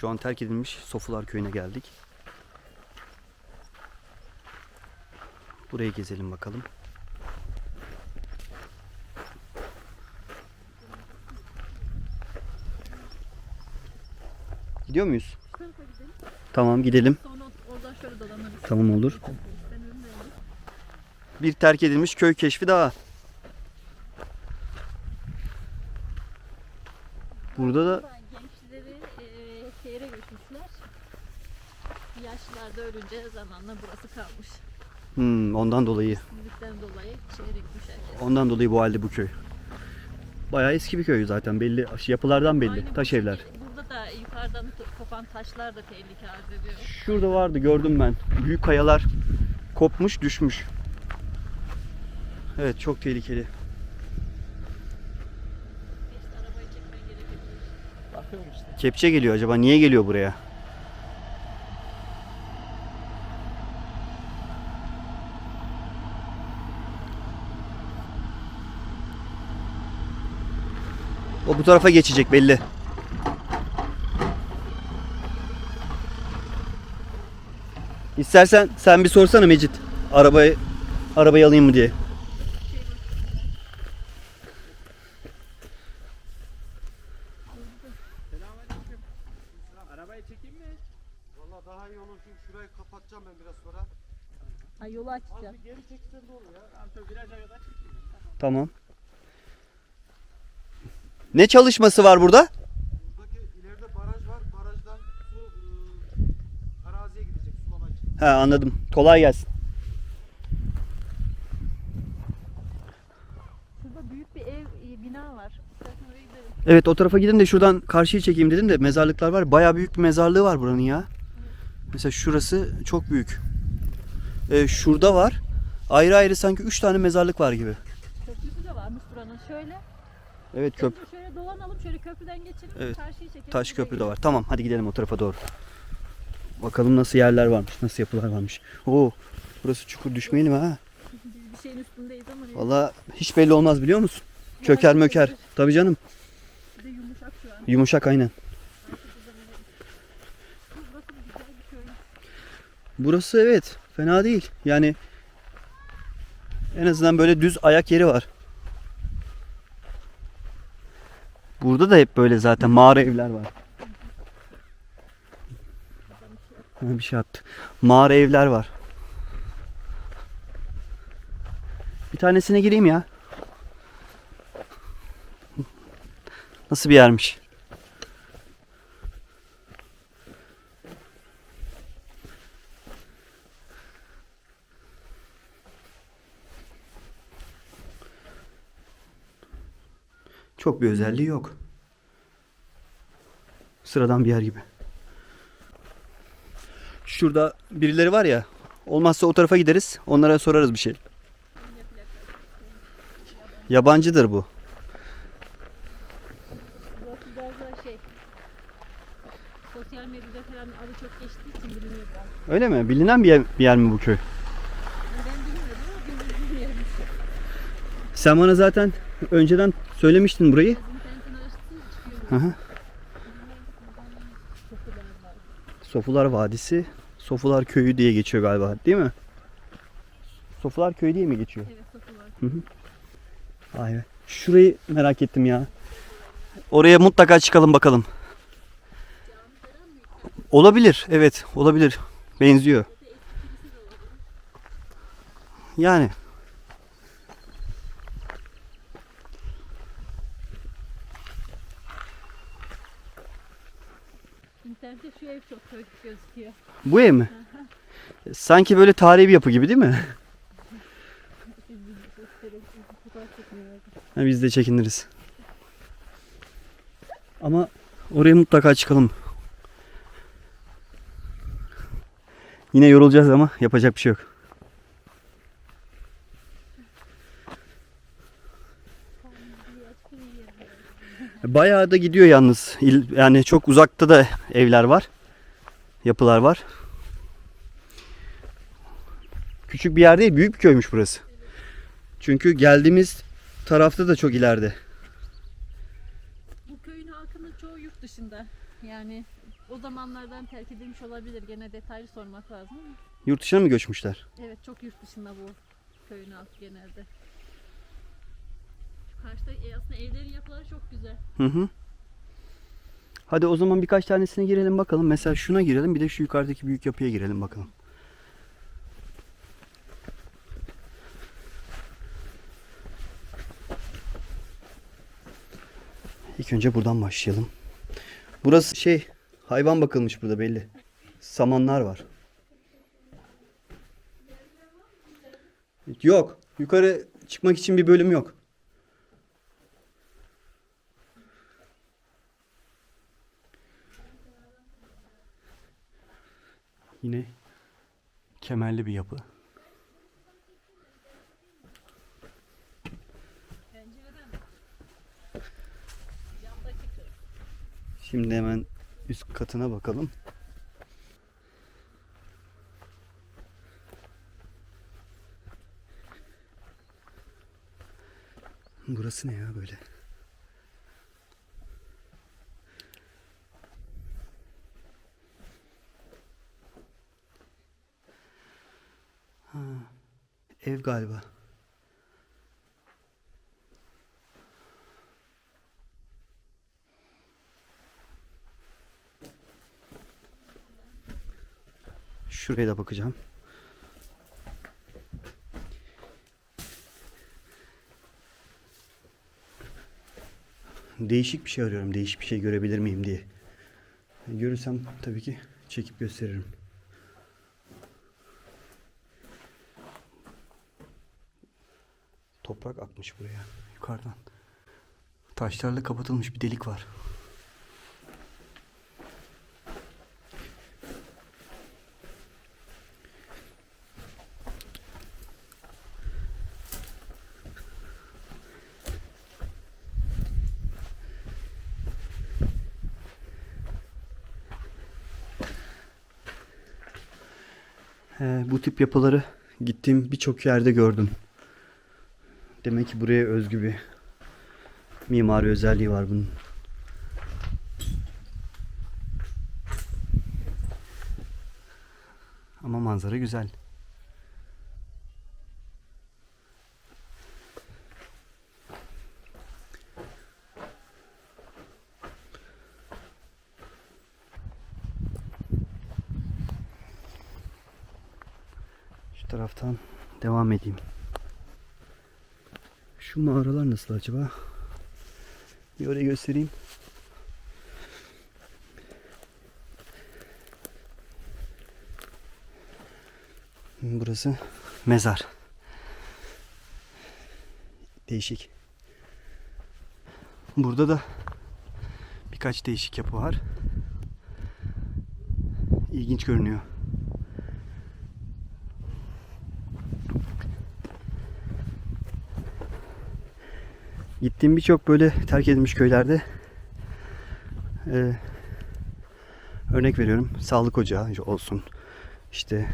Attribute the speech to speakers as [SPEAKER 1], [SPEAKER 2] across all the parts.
[SPEAKER 1] Şu an terk edilmiş Sofular köyüne geldik. Burayı gezelim bakalım. Gidiyor muyuz? Tamam gidelim. Tamam olur. Bir terk edilmiş köy keşfi daha. Burada da
[SPEAKER 2] Yaşlılar da ölünce zamanla burası kalmış.
[SPEAKER 1] hmm, ondan dolayı
[SPEAKER 2] Müzikten dolayı şehre gitmiş herkes.
[SPEAKER 1] ondan dolayı bu halde bu köy. Bayağı eski bir köy zaten belli yapılardan belli.
[SPEAKER 2] Aynı
[SPEAKER 1] Taş
[SPEAKER 2] bu
[SPEAKER 1] evler.
[SPEAKER 2] şekil- Burada da yukarıdan t- kopan taşlar da tehlike arz ediyor.
[SPEAKER 1] Şurada vardı gördüm ben. Büyük kayalar kopmuş düşmüş. Evet çok tehlikeli.
[SPEAKER 2] İşte arabayı.
[SPEAKER 3] Bakıyorum işte.
[SPEAKER 1] Kepçe geliyor acaba niye geliyor buraya? Bu tarafa geçecek belli. İstersen sen bir sorsana Mecit. Arabayı arabayı alayım mı diye.
[SPEAKER 3] Selamünaleyküm. Arabayı çekeyim mi?
[SPEAKER 4] Valla daha iyi olur çünkü şurayı kapatacağım ben biraz sonra.
[SPEAKER 2] Ay yolu açacağım.
[SPEAKER 3] bir geri çeksen de olur ya. Tamam daha yola çekeyim.
[SPEAKER 1] Tamam. Ne çalışması var burada?
[SPEAKER 4] Buradaki ileride baraj var. Barajdan su ıı, araziye gidecek sulama için.
[SPEAKER 1] He anladım. Kolay gelsin.
[SPEAKER 2] Şurada büyük bir ev, e, bina var. İstersen oraya gidelim.
[SPEAKER 1] Evet o tarafa gidin de şuradan karşıyı çekeyim dedim de mezarlıklar var. Bayağı büyük bir mezarlığı var buranın ya. Mesela şurası çok büyük. Ee, şurada var. Ayrı ayrı sanki 3 tane mezarlık var gibi.
[SPEAKER 2] Köprüsü de varmış buranın. Şöyle.
[SPEAKER 1] Evet köp
[SPEAKER 2] dolanalım. Şöyle köprüden geçelim.
[SPEAKER 1] Evet.
[SPEAKER 2] Çekelim.
[SPEAKER 1] taş köprü de var. Tamam hadi gidelim o tarafa doğru. Bakalım nasıl yerler varmış, nasıl yapılar varmış. Oo, burası çukur düşmeyelim ha.
[SPEAKER 2] Bir şeyin üstündeyiz ama.
[SPEAKER 1] Vallahi hiç belli olmaz biliyor musun? Çöker möker. Tabii canım.
[SPEAKER 2] Bir de yumuşak şu an.
[SPEAKER 1] Yumuşak aynen.
[SPEAKER 2] Burası
[SPEAKER 1] evet fena değil. Yani en azından böyle düz ayak yeri var. Burada da hep böyle zaten mağara evler var. Ha, bir şey attı. Mağara evler var. Bir tanesine gireyim ya. Nasıl bir yermiş? Çok bir özelliği yok. Sıradan bir yer gibi. Şurada birileri var ya. Olmazsa o tarafa gideriz. Onlara sorarız bir şey. Yabancıdır bu.
[SPEAKER 2] Burası biraz daha. Sosyal medyada falan adı çok geçtiği için biliniyor biraz.
[SPEAKER 1] Öyle mi? Bilinen bir yer, bir yer mi bu köy?
[SPEAKER 2] Ben bilmiyordum ama bildiğim bir yermiş.
[SPEAKER 1] Sen bana zaten önceden söylemiştin burayı. Hı hı. Sofular Vadisi, Sofular Köyü diye geçiyor galiba, değil mi? Sofular Köyü diye mi geçiyor?
[SPEAKER 2] Evet sofu var.
[SPEAKER 1] Vay be. Şurayı merak ettim ya. Oraya mutlaka çıkalım bakalım. Olabilir. Evet, olabilir. Benziyor. Yani
[SPEAKER 2] İnternette şu ev çok köy gözüküyor.
[SPEAKER 1] bu ev mi? Sanki böyle tarihi bir yapı gibi değil mi? Ha, biz de çekiniriz. Ama oraya mutlaka çıkalım. Yine yorulacağız ama yapacak bir şey yok. Bayağı da gidiyor yalnız. Yani çok uzakta da evler var. Yapılar var. Küçük bir yer değil, büyük bir köymüş burası. Çünkü geldiğimiz tarafta da çok ileride.
[SPEAKER 2] Bu köyün halkının çoğu yurt dışında. Yani o zamanlardan terk edilmiş olabilir. Gene detaylı sormak lazım.
[SPEAKER 1] Yurt dışına mı göçmüşler?
[SPEAKER 2] Evet çok yurt dışında bu köyün halkı genelde. Karşıda e, aslında evlerin yapıları çok güzel.
[SPEAKER 1] Hı hı. Hadi o zaman birkaç tanesine girelim bakalım. Mesela şuna girelim bir de şu yukarıdaki büyük yapıya girelim bakalım. İlk önce buradan başlayalım. Burası şey hayvan bakılmış burada belli. Samanlar var. Yok. Yukarı çıkmak için bir bölüm yok. Yine kemerli bir yapı. Şimdi hemen üst katına bakalım. Burası ne ya böyle? Ev galiba. Şuraya da bakacağım. Değişik bir şey arıyorum. Değişik bir şey görebilir miyim diye. Görürsem tabii ki çekip gösteririm. Toprak akmış buraya yukarıdan. Taşlarla kapatılmış bir delik var. He, bu tip yapıları gittiğim birçok yerde gördüm. Demek ki buraya özgü bir mimari özelliği var bunun. Ama manzara güzel. Şu taraftan devam edeyim. Şu mağaralar nasıl acaba? Bir oraya göstereyim. Burası mezar. Değişik. Burada da birkaç değişik yapı var. İlginç görünüyor. Gittiğim birçok böyle terk edilmiş köylerde e, örnek veriyorum sağlık ocağı olsun işte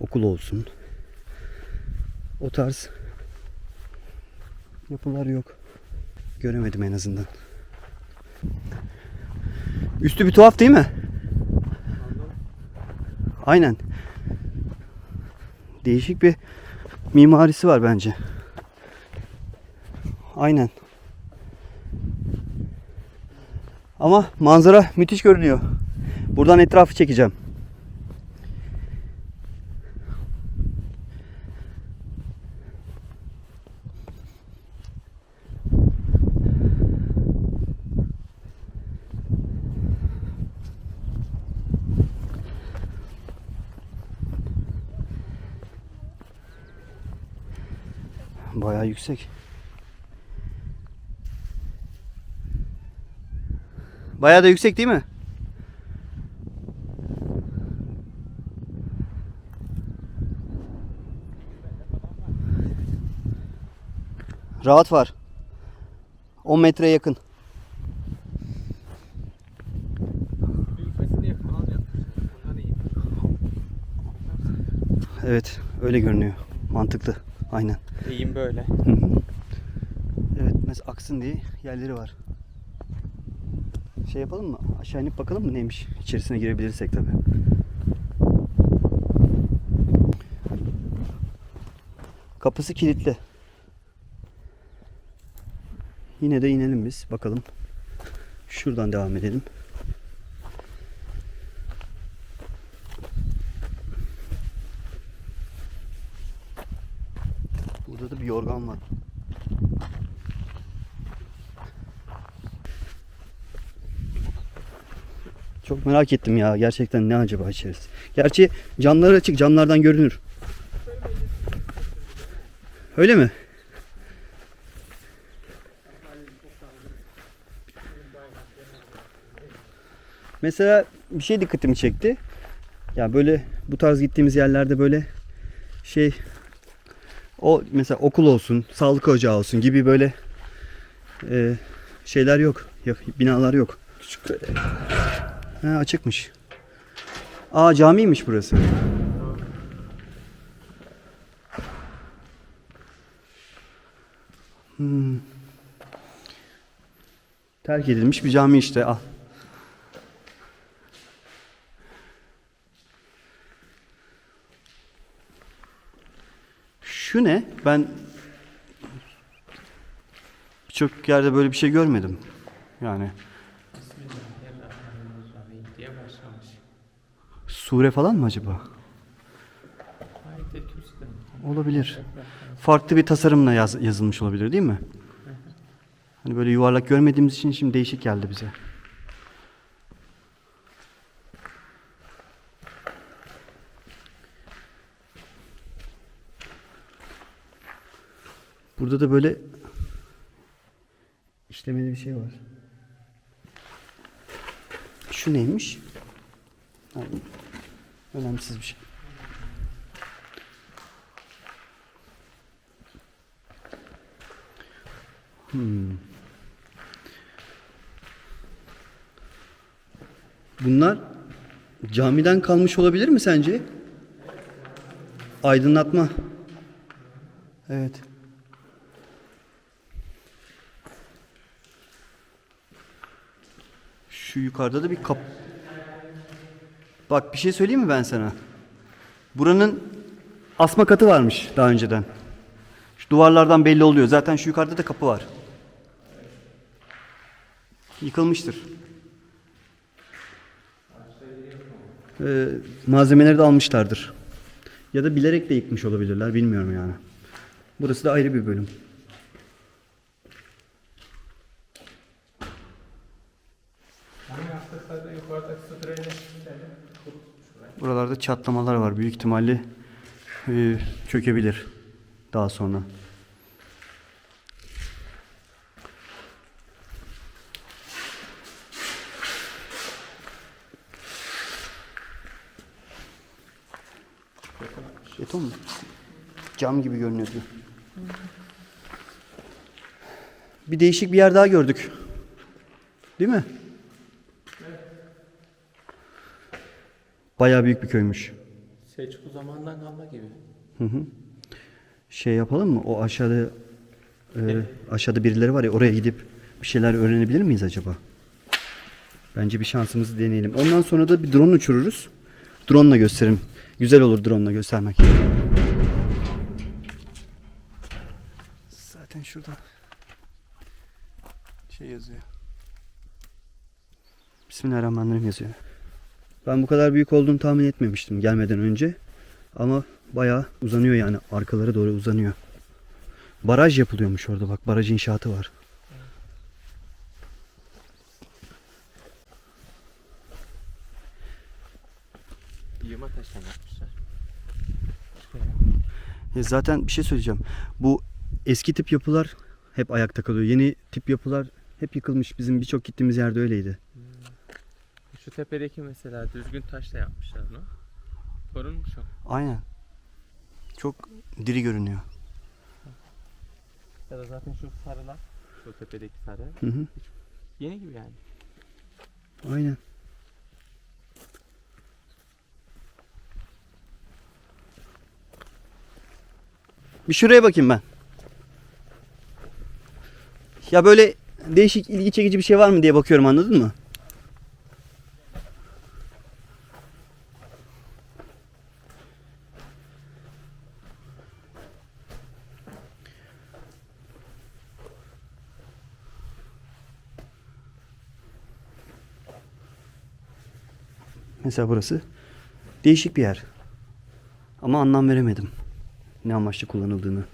[SPEAKER 1] okul olsun o tarz yapılar yok göremedim en azından üstü bir tuhaf değil mi? Aynen değişik bir mimarisi var bence. Aynen. Ama manzara müthiş görünüyor. Buradan etrafı çekeceğim. Bayağı yüksek. Bayağı da yüksek değil mi? Rahat var. 10 metreye yakın. Evet, öyle görünüyor. Mantıklı. Aynen.
[SPEAKER 3] İyiyim böyle.
[SPEAKER 1] Evet, mesela aksın diye yerleri var. Şey yapalım mı? Aşağı inip bakalım mı neymiş? İçerisine girebilirsek tabii. Kapısı kilitli. Yine de inelim biz. Bakalım. Şuradan devam edelim. Burada da bir yorgan var. Çok merak ettim ya. Gerçekten ne acaba içeriz. Gerçi camlar açık. Camlardan görünür. Öyle mi? Mesela bir şey dikkatimi çekti. Ya böyle bu tarz gittiğimiz yerlerde böyle şey o mesela okul olsun, sağlık ocağı olsun gibi böyle e, şeyler yok. Yok, Binalar yok. Küçük Ha, açıkmış. Aa camiymiş burası. Hmm. Terk edilmiş bir cami işte. Al. Şu ne? Ben birçok yerde böyle bir şey görmedim. Yani
[SPEAKER 3] Bismillahirrahmanirrahim diye başlamış.
[SPEAKER 1] Sure falan mı acaba? Olabilir. Farklı bir tasarımla yaz- yazılmış olabilir değil mi? Hani böyle yuvarlak görmediğimiz için şimdi değişik geldi bize. Burada da böyle işlemeli bir şey var. Şu neymiş? Ha, önemsiz bir şey. Hmm. Bunlar camiden kalmış olabilir mi sence? Aydınlatma. Evet. Şu yukarıda da bir kap. Bak bir şey söyleyeyim mi ben sana? Buranın asma katı varmış daha önceden. Şu duvarlardan belli oluyor. Zaten şu yukarıda da kapı var. Yıkılmıştır. Ee, malzemeleri de almışlardır. Ya da bilerek de yıkmış olabilirler. Bilmiyorum yani. Burası da ayrı bir bölüm.
[SPEAKER 3] Hani yaptıkları yukarıdaki su dreni
[SPEAKER 1] Buralarda çatlamalar var. Büyük ihtimalle e, çökebilir daha sonra. Beton mu? Cam gibi görünüyordu. Bir değişik bir yer daha gördük. Değil mi? Bayağı büyük bir köymüş.
[SPEAKER 3] Selçuklu zamandan kalma gibi.
[SPEAKER 1] Hı hı. Şey yapalım mı? O aşağıda e, aşağıda birileri var ya oraya gidip bir şeyler öğrenebilir miyiz acaba? Bence bir şansımızı deneyelim. Ondan sonra da bir drone uçururuz. Drone'la gösterim. Güzel olur drone'la göstermek. Zaten şurada şey yazıyor. Bismillahirrahmanirrahim yazıyor. Ben bu kadar büyük olduğunu tahmin etmemiştim gelmeden önce. Ama bayağı uzanıyor yani arkaları doğru uzanıyor. Baraj yapılıyormuş orada bak baraj inşaatı var.
[SPEAKER 3] Yığma taştan yapmışlar.
[SPEAKER 1] E zaten bir şey söyleyeceğim. Bu eski tip yapılar hep ayakta kalıyor. Yeni tip yapılar hep yıkılmış. Bizim birçok gittiğimiz yerde öyleydi.
[SPEAKER 3] Şu tepedeki mesela düzgün taşla yapmışlar onu. Korunmuş o.
[SPEAKER 1] Aynen. Çok diri görünüyor.
[SPEAKER 3] Ya da zaten şu sarılar. Şu tepedeki sarı.
[SPEAKER 1] Hı hı.
[SPEAKER 3] Yeni gibi yani.
[SPEAKER 1] Aynen. Bir şuraya bakayım ben. Ya böyle değişik ilgi çekici bir şey var mı diye bakıyorum anladın mı? Mesela burası değişik bir yer. Ama anlam veremedim. Ne amaçla kullanıldığını.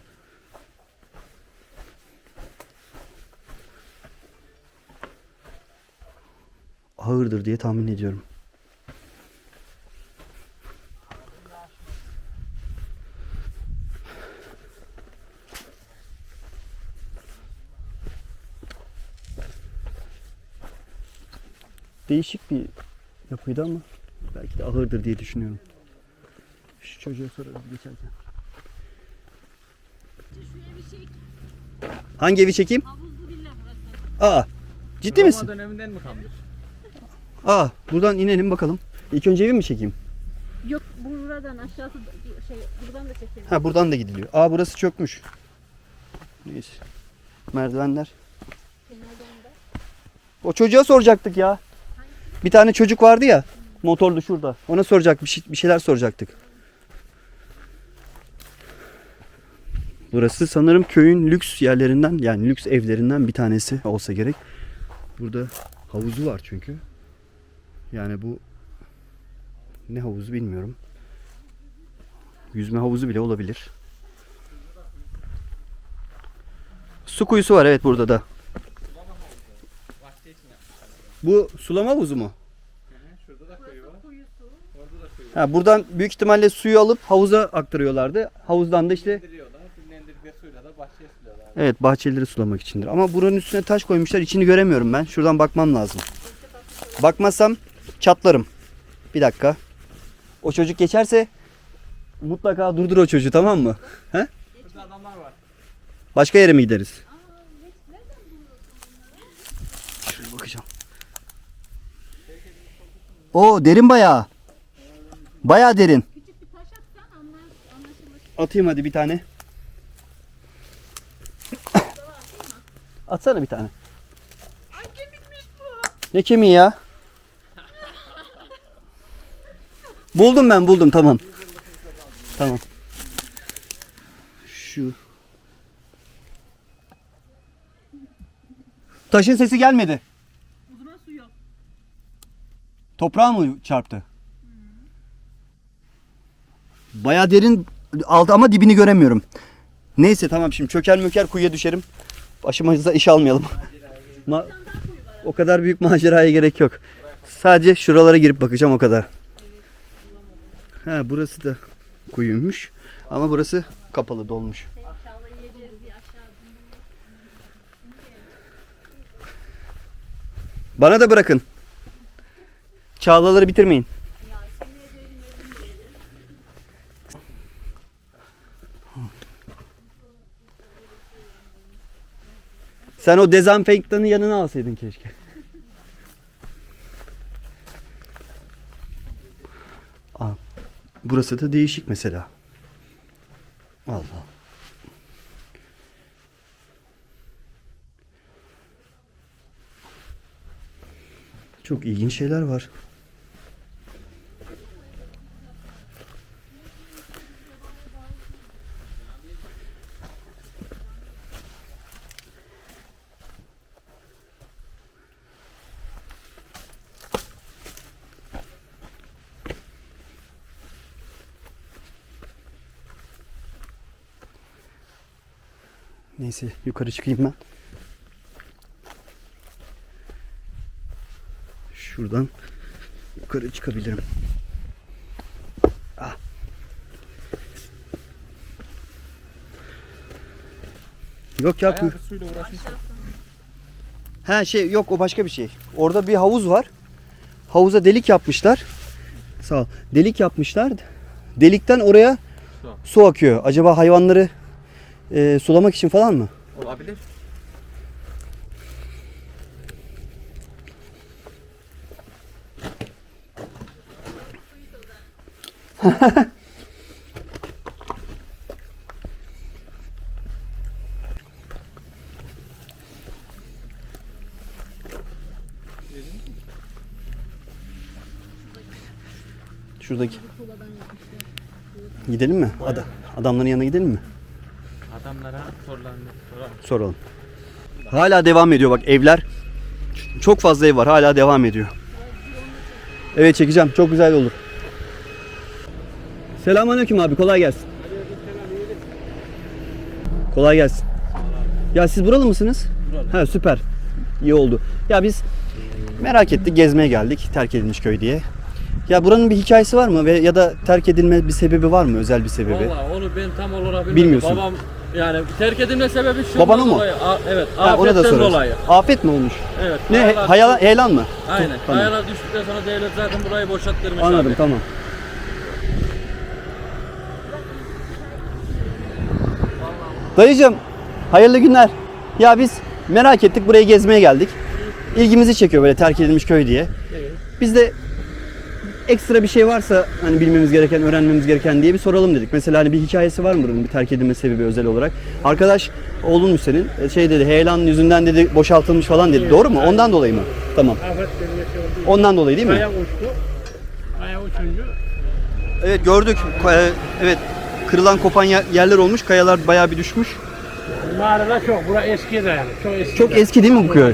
[SPEAKER 1] Ağırdır diye tahmin ediyorum. Değişik bir yapıydı ama belki de ağırdır diye düşünüyorum. Şu çocuğa sorarız geçerken. Hangi evi çekeyim?
[SPEAKER 2] Havuzlu villa burası.
[SPEAKER 1] Aa. Ciddi misin?
[SPEAKER 3] Roma döneminden mi kalmış?
[SPEAKER 1] Aa, buradan inelim bakalım. İlk önce evi mi çekeyim?
[SPEAKER 2] Yok buradan aşağısı şey buradan da çekelim.
[SPEAKER 1] Ha buradan da gidiliyor. Aa burası çökmüş. Neyse. Merdivenler.
[SPEAKER 2] Kenardan da.
[SPEAKER 1] O çocuğa soracaktık ya. Bir tane çocuk vardı ya. Motorlu şurada. Ona soracak bir, şey- bir şeyler soracaktık. Burası sanırım köyün lüks yerlerinden yani lüks evlerinden bir tanesi olsa gerek. Burada havuzu var çünkü. Yani bu ne havuzu bilmiyorum. Yüzme havuzu bile olabilir. Su kuyusu var evet burada da. Bu sulama havuzu mu?
[SPEAKER 3] Hı hı, Şurada da kuyu var.
[SPEAKER 2] Kuyusu.
[SPEAKER 3] Orada da kuyu var.
[SPEAKER 1] Ha, buradan büyük ihtimalle suyu alıp havuza aktarıyorlardı. Havuzdan da işte
[SPEAKER 3] Dinlendiriyorlar. Dinlendirdikleri suyla da bahçeye suluyorlar.
[SPEAKER 1] evet bahçeleri sulamak içindir. Ama buranın üstüne taş koymuşlar. İçini göremiyorum ben. Şuradan bakmam lazım. Bakmazsam çatlarım. Bir dakika. O çocuk geçerse mutlaka durdur o çocuğu tamam mı? He?
[SPEAKER 3] Burada adamlar var.
[SPEAKER 1] Başka yere mi gideriz? Şuraya bakacağım. O derin bayağı. Bayağı derin.
[SPEAKER 2] Küçük bir taş atsan anlar, anlaşılır.
[SPEAKER 1] Atayım hadi bir tane. Atsana bir tane.
[SPEAKER 2] Ay kemikmiş bu.
[SPEAKER 1] Ne kemiği ya? buldum ben buldum tamam. Tamam. Şu. Taşın sesi gelmedi.
[SPEAKER 2] O zaman su yok.
[SPEAKER 1] Toprağa mı çarptı? Baya derin altı ama dibini göremiyorum. Neyse tamam şimdi çöker möker kuyuya düşerim. Başımıza iş almayalım. Ma- o kadar büyük maceraya gerek yok. Sadece şuralara girip bakacağım o kadar. Ha burası da kuyuymuş. Ama burası kapalı dolmuş. Bana da bırakın. Çağlaları bitirmeyin. Sen o dezenfektanı yanına alsaydın keşke. Aa, burası da değişik mesela. Allah. Çok ilginç şeyler var. Neyse yukarı çıkayım ben. Şuradan yukarı çıkabilirim. Ah. Yok ya.
[SPEAKER 3] Bayağı bir suyla uğraşmışlar.
[SPEAKER 1] Ha şey yok o başka bir şey. Orada bir havuz var. Havuza delik yapmışlar. Sağ ol. Delik yapmışlar. Delikten oraya
[SPEAKER 3] su
[SPEAKER 1] akıyor. Acaba hayvanları e, sulamak için falan mı?
[SPEAKER 3] Olabilir.
[SPEAKER 1] Şuradaki. Gidelim mi? Ada, adamların yanına gidelim mi?
[SPEAKER 3] Adamlara sorularını soralım.
[SPEAKER 1] Soralım. Hala devam ediyor bak evler. Çok fazla ev var hala devam ediyor. Evet çekeceğim. Çok güzel olur. Selamünaleyküm abi. Kolay gelsin. Kolay gelsin. Ya siz buralı mısınız?
[SPEAKER 3] Buralı.
[SPEAKER 1] Ha süper. İyi oldu. Ya biz merak ettik, gezmeye geldik. Terk edilmiş köy diye. Ya buranın bir hikayesi var mı ve ya da terk edilme bir sebebi var mı? Özel bir sebebi?
[SPEAKER 3] Valla onu ben tam olarak bilmiyorum.
[SPEAKER 1] Bilmiyorsun.
[SPEAKER 3] Babam yani terk edilme sebebi şu
[SPEAKER 1] Baban o mu?
[SPEAKER 3] dolayı. A- evet.
[SPEAKER 1] Ha, ona da
[SPEAKER 3] afetten
[SPEAKER 1] sorarız.
[SPEAKER 3] dolayı.
[SPEAKER 1] Afet mi olmuş?
[SPEAKER 3] Evet.
[SPEAKER 1] Ne? he-
[SPEAKER 3] kayalar-
[SPEAKER 1] heyelan mı?
[SPEAKER 3] Aynen.
[SPEAKER 1] Tamam.
[SPEAKER 3] Kayalar düştükten sonra devlet zaten burayı boşalttırmış
[SPEAKER 1] Anladım
[SPEAKER 3] abi.
[SPEAKER 1] tamam. Dayıcım hayırlı günler. Ya biz merak ettik burayı gezmeye geldik. İlgimizi çekiyor böyle terk edilmiş köy diye. Biz de ekstra bir şey varsa hani bilmemiz gereken, öğrenmemiz gereken diye bir soralım dedik. Mesela hani bir hikayesi var mı buranın bir terk edilme sebebi özel olarak? Arkadaş oğlunmuş senin. E, Şey dedi heyelan yüzünden dedi boşaltılmış falan dedi. Doğru mu? Ondan dolayı mı? Tamam. Ondan dolayı değil mi?
[SPEAKER 5] Kaya uçtu. Kaya uçunca
[SPEAKER 1] Evet gördük. Ka- Evet kırılan kopan yer- yerler olmuş. Kayalar bayağı bir düşmüş.
[SPEAKER 5] mağarada çok. Bura eski dayanı. Çok eski.
[SPEAKER 1] Çok eski değil mi bu köy?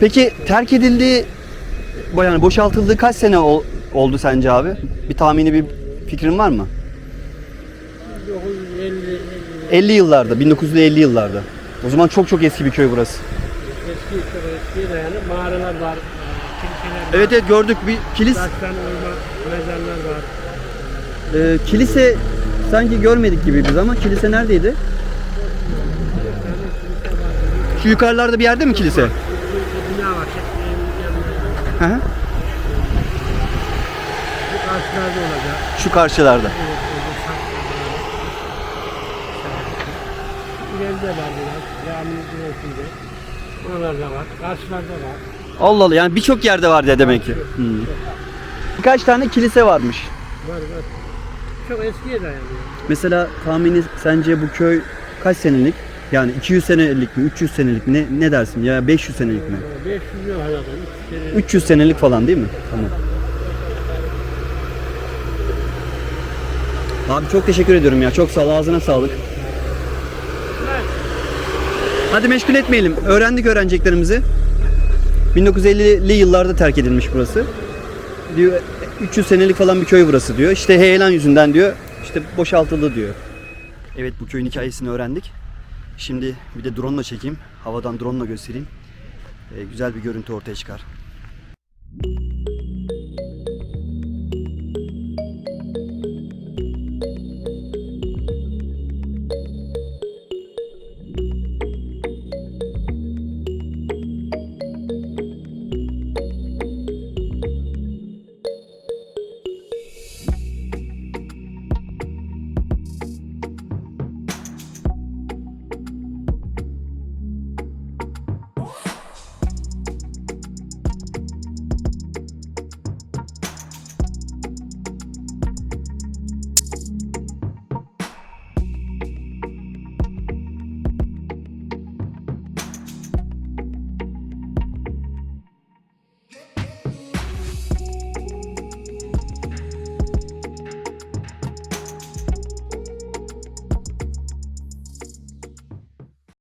[SPEAKER 1] Peki terk edildiği yani boşaltıldığı kaç sene oldu sence abi? Bir tahmini bir fikrin var mı?
[SPEAKER 5] 950
[SPEAKER 1] 50 yıllarda, 1950 yıllarda. O zaman çok çok eski bir köy burası.
[SPEAKER 5] eski çok eski dayanı. Mağaralar var. Kiliseler var.
[SPEAKER 1] Evet evet gördük bir kilis
[SPEAKER 5] Taştan oyma mezarlar var.
[SPEAKER 1] e, kilise sanki görmedik gibi biz ama kilise neredeydi? Şu yukarılarda bir yerde mi kilise?
[SPEAKER 5] Bina var. Yanında.
[SPEAKER 1] Hı hı.
[SPEAKER 5] Karşılarda olacak.
[SPEAKER 1] Şu karşılarda.
[SPEAKER 5] Evet, var. İleride var biraz. Caminin güneşinde. Oralarda var. Karşılarda var.
[SPEAKER 1] Allah Allah yani birçok yerde var ya demek ki. Hmm. Birkaç tane kilise varmış.
[SPEAKER 5] Var var. Çok eskiye dayanıyor.
[SPEAKER 1] Mesela tahmini sence bu köy kaç senelik? Yani 200 senelik mi, 300 senelik mi? Ne, ne dersin? Ya 500 senelik mi?
[SPEAKER 5] 500 yıl hayatım. 3 sene.
[SPEAKER 1] 300 senelik falan değil mi? Tamam. Abi çok teşekkür ediyorum ya. Çok sağ ol. Ağzına sağlık. Hadi meşgul etmeyelim. Öğrendik öğreneceklerimizi. 1950'li yıllarda terk edilmiş burası. Diyor 300 senelik falan bir köy burası diyor. İşte heyelan yüzünden diyor. İşte boşaltıldı diyor. Evet bu köyün hikayesini öğrendik. Şimdi bir de drone ile çekeyim. Havadan drone ile göstereyim. Ee, güzel bir görüntü ortaya çıkar.